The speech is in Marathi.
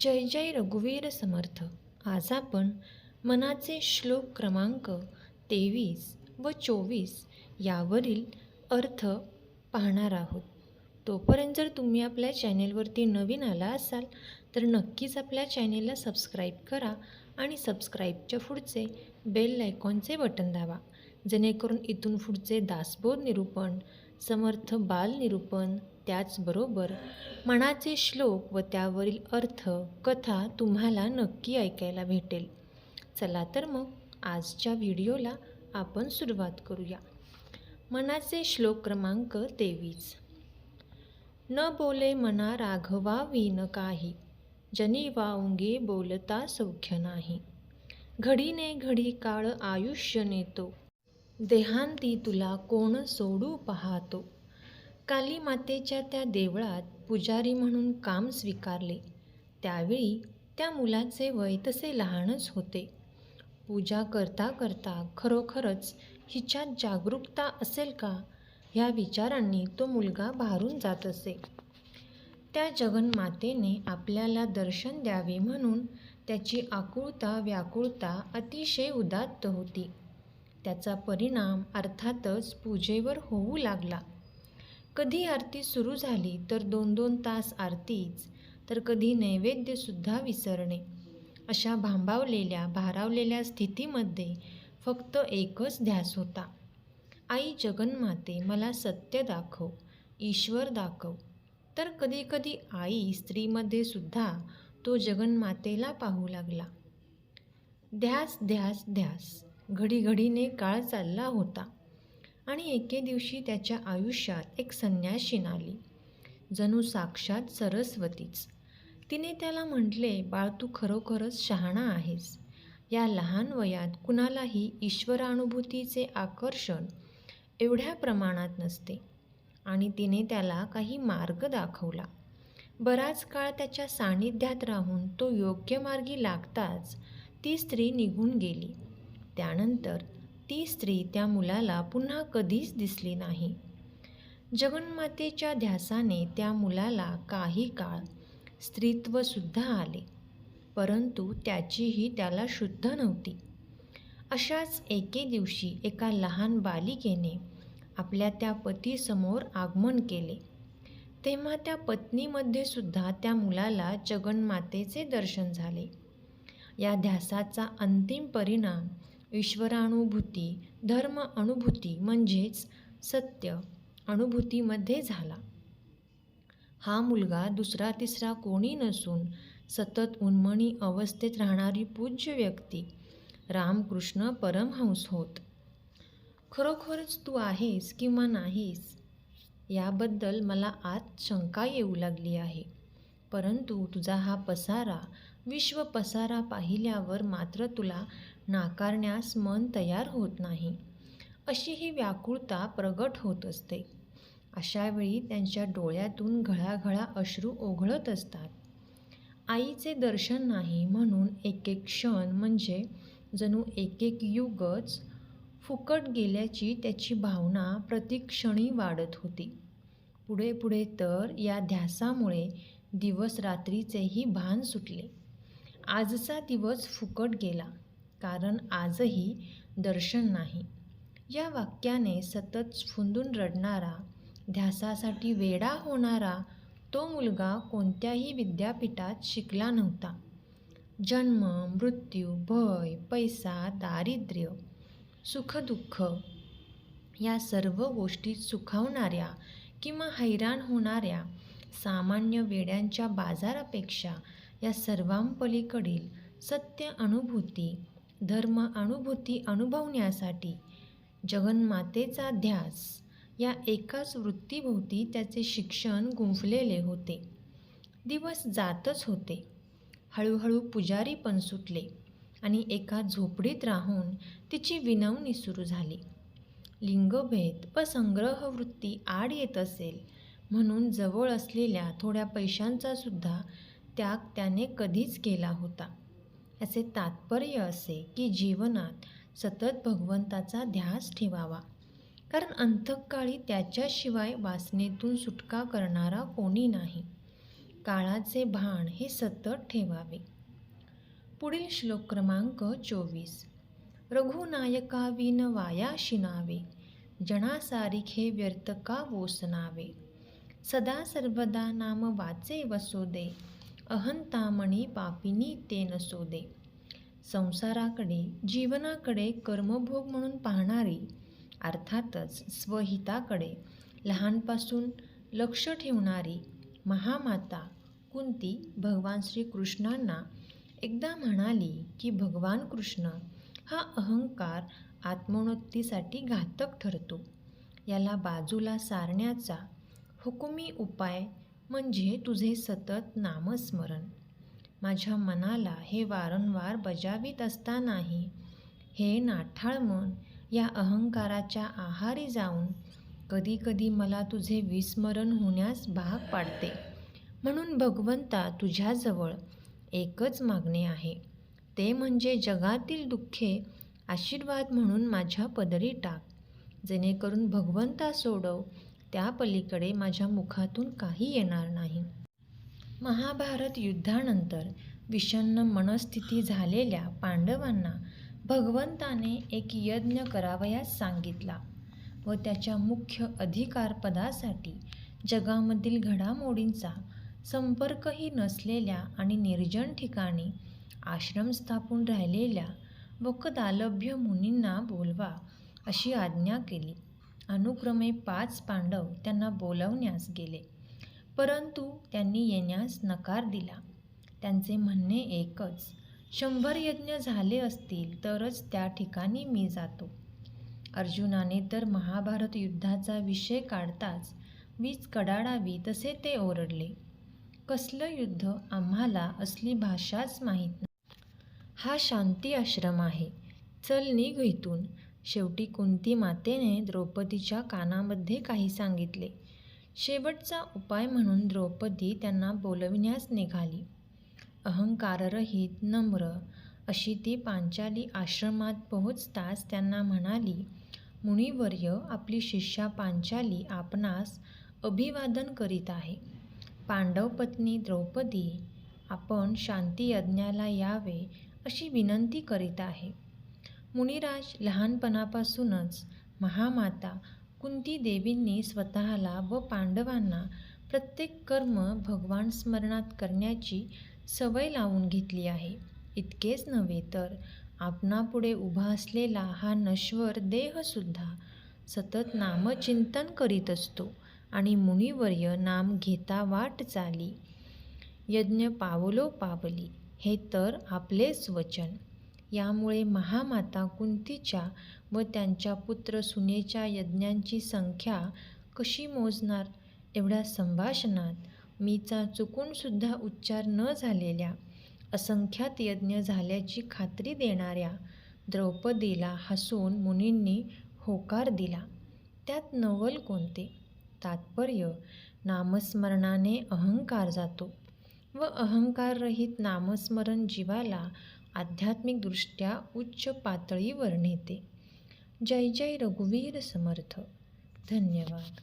जय जय रघुवीर समर्थ. आज आपण मनाचे श्लोक क्रमांक तेवीस व चोवीस यावरील अर्थ पाहणार आहोत. तोपर्यंत जर तुम्ही आपल्या चॅनेलवरती नवीन आला असाल तर नक्कीच आपल्या चॅनेलला सबस्क्राईब करा आणि सबस्क्राईबच्या पुढचे बेल आयकॉनचे बटन दाबा. जेणेकरून इथून पुढचे दासबोध निरूपण समर्थ बाल निरूपण त्याचबरोबर मनाचे श्लोक व त्यावरील अर्थ कथा तुम्हाला नक्की ऐकायला भेटेल. चला तर मग आजच्या व्हिडिओला आपण सुरुवात करूया. मनाचे श्लोक क्रमांक तेवीस. न बोले मना राघवा विन काही जनी वाऊंगे बोलता सौख्य नाही. घडीने घडी काळ आयुष्य नेतो देहांती तुला कोण सोडू पाहतो. काली मातेच्या त्या देवळात पुजारी म्हणून काम स्वीकारले. त्यावेळी त्या मुलाचे वय तसे लहानच होते. पूजा करता करता खरोखरच हिच्यात जागरूकता असेल का? ह्या विचारांनी तो मुलगा भारून जात असे. त्या जगन्मातेने आपल्याला दर्शन द्यावे म्हणून त्याची आकुळता व्याकुळता अतिशय उदात्त होती. त्याचा परिणाम अर्थातच पूजेवर होऊ लागला. कधी आरती सुरू झाली तर दोन दोन तास आरतीच तर कधी नैवेद्यसुद्धा विसरणे. अशा भांबावलेल्या भारावलेल्या स्थितीमध्ये फक्त एकच ध्यास होता. आई जगन्माते मला सत्य दाखव ईश्वर दाखव. तर कधीकधी आई स्त्रीमध्ये सुद्धा तो जगन्मातेला पाहू लागला. ध्यास ध्यास ध्यास. घडीघडीने काळ चालला होता. आणि एके दिवशी त्याच्या आयुष्यात एक संन्याशीन आली जणू साक्षात सरस्वतीच. तिने त्याला म्हटले बाळ तू खरोखरच शहाणा आहेस. या लहान वयात कुणालाही ईश्वरानुभूतीचे आकर्षण एवढ्या प्रमाणात नसते. आणि तिने त्याला काही मार्ग दाखवला. बराच काळ त्याच्या सान्निध्यात राहून तो योग्य मार्गी लागताच ती स्त्री निघून गेली. त्यानंतर ती स्त्री त्या मुलाला पुन्हा कधीच दिसली नाही. जगन्मातेच्या ध्यासाने त्या मुलाला काही काळ स्त्रीत्वसुद्धा आले परंतु त्याचीही त्याला शुद्ध नव्हती. अशाच एके दिवशी एका लहान बालिकेने आपल्या त्या पतीसमोर आगमन केले. तेव्हा त्या पत्नीमध्ये सुद्धा त्या मुलाला जगन्मातेचे दर्शन झाले. या ध्यासाचा अंतिम परिणाम ईश्वरानुभूती धर्म अनुभूती म्हणजेच सत्य अनुभूतीमध्ये झाला. हा मुलगा दुसरा तिसरा कोणी नसून सतत उन्मणी अवस्थेत राहणारी पूज्य व्यक्ती रामकृष्ण परमहंस होत. खरोखरच तू आहेस किंवा नाहीस याबद्दल मला आत शंका येऊ लागली आहे. परंतु तुझा हा पसारा विश्व पसारा पाहिल्यावर मात्र तुला नाकारण्यास मन तयार होत नाही. अशी ही व्याकुळता प्रगट होत असते. अशावेळी त्यांच्या डोळ्यातून घळाघळा अश्रू ओघळत असतात. आईचे दर्शन नाही म्हणून एक एक क्षण म्हणजे जणू एक एक युगच फुकट गेल्याची त्याची भावना प्रतिक्षणी वाढत होती. पुढे पुढे तर या ध्यासामुळे दिवस रात्रीचेही भान सुटले. आजचा दिवस फुकट गेला कारण आजही दर्शन नाही. या वाक्याने सतत स्फुंदून रडणारा ध्यासासाठी वेडा होणारा तो मुलगा कोणत्याही विद्यापीठात शिकला नव्हता. जन्म मृत्यू भय पैसा दारिद्र्य सुखदुःख या सर्व गोष्टी सुखावणाऱ्या किंवा हैराण होणाऱ्या सामान्य वेड्यांच्या बाजारापेक्षा या सर्वांपलीकडील सत्य अनुभूती धर्म अनुभूती अनुभवण्यासाठी जगन्मातेचा ध्यास या एकाच वृत्तीभोवती त्याचे शिक्षण गुंफलेले होते. दिवस जातच होते. हळूहळू पुजारी पण सुटले आणि एका झोपडीत राहून तिची विनवणी सुरू झाली. लिंगभेद व संग्रहवृत्ती आड येत असेल म्हणून जवळ असलेल्या थोड्या पैशांचा सुद्धा त्याग त्याने कधीच केला होता. याचे तात्पर्य असे की जीवनात सतत भगवंताचा ध्यास ठेवावा. कारण अंतकाळी त्याच्याशिवाय वासनेतून सुटका करणारा कोणी नाही. काळाचे भान हे सतत ठेवावे. पुढील श्लोक क्रमांक चोवीस. रघुनायका विन वाया शिनावे जणासारिखे व्यर्थ का वोसनावे? सदा सर्वदा नाम वाचे वसोदे अहंतामणी पापिनी ते नसोदे. संसाराकडे जीवनाकडे कर्मभोग म्हणून पाहणारी अर्थातच स्वहिताकडे लहानपासून लक्ष ठेवणारी महामाता कुंती भगवान श्रीकृष्णांना एकदा म्हणाली की भगवान कृष्ण हा अहंकार आत्मोन्नतीसाठी घातक ठरतो. याला बाजूला सारण्याचा हुकुमी उपाय म्हणजे तुझे सतत नामस्मरण. माझ्या मनाला हे वारंवार बजावित असतानाही हे नाठाळ मन या अहंकाराच्या आहारी जाऊन कधीकधी मला तुझे विस्मरण होण्यास भाग पाडते. म्हणून भगवंता तुझ्याजवळ एकच मागणे आहे. ते म्हणजे जगातील दुःखे आशीर्वाद म्हणून माझ्या पदरी टाक. जेणेकरून भगवंता सोडव त्या पलीकडे माझ्या मुखातून काही येणार नाही. महाभारत युद्धानंतर विषण्ण मनस्थिती झालेल्या पांडवांना भगवंताने एक यज्ञ करावयास सांगितला व त्याच्या मुख्य अधिकारपदासाठी जगामधील घडामोडींचा संपर्कही नसलेल्या आणि निर्जन ठिकाणी आश्रम स्थापून राहिलेल्या वकदालभ्य मुनींना बोलवा अशी आज्ञा केली. अनुक्रमे पाच पांडव त्यांना बोलवण्यास गेले. परंतु त्यांनी येण्यास नकार दिला. त्यांचे म्हणणे एकच शंभर यज्ञ झाले असतील तरच त्या ठिकाणी मी जातो. अर्जुनाने तर महाभारत युद्धाचा विषय काढताच वीज कडाडावी तसे ते ओरडले. कसलं युद्ध आम्हाला असली भाषाच माहीत नाही. हा शांती आश्रम आहे. चल निघ इथून. शेवटी कुंती मातेने द्रौपदीच्या कानामध्ये काही सांगितले. शेवटचा उपाय म्हणून द्रौपदी त्यांना बोलविण्यास निघाली. अहंकाररहित नम्र अशी ती पांचाली आश्रमात पोहोचताच त्यांना म्हणाली मुनिवर्य आपली शिष्या पांचाली आपणास अभिवादन करीत आहे. पांडव पत्नी द्रौपदी आपण शांती यज्ञाला यावे अशी विनंती करीत आहे. मुनिराज लहानपणापासूनच महामाता कुंती देवींनी स्वतःला व पांडवांना प्रत्येक कर्म भगवान स्मरणात करण्याची सवय लावून घेतली आहे. इतकेच नव्हे तर आपणापुढे उभा असलेला हा नश्वर देहसुद्धा सतत नामचिंतन करीत असतो आणि मुनिवर्य नाम घेता वाट चाली. यज्ञ पावलो पावली हे तर आपलेच वचन. यामुळे महामाता कुंतीच्या व त्यांच्या पुत्र सुनेच्या यज्ञांची संख्या कशी मोजणार? एवढ्या संभाषणात मीचा चुकूनसुद्धा उच्चार न झालेल्या असंख्यात यज्ञ झाल्याची खात्री देणाऱ्या द्रौपदीला हसून मुनींनी होकार दिला. त्यात नवल कोणते? तात्पर्य नामस्मरणाने अहंकार जातो व अहंकाररहित नामस्मरण जीवाला आध्यात्मिकदृष्ट्या उच्च पातळीवर नेते जय जय रघुवीर समर्थ. धन्यवाद.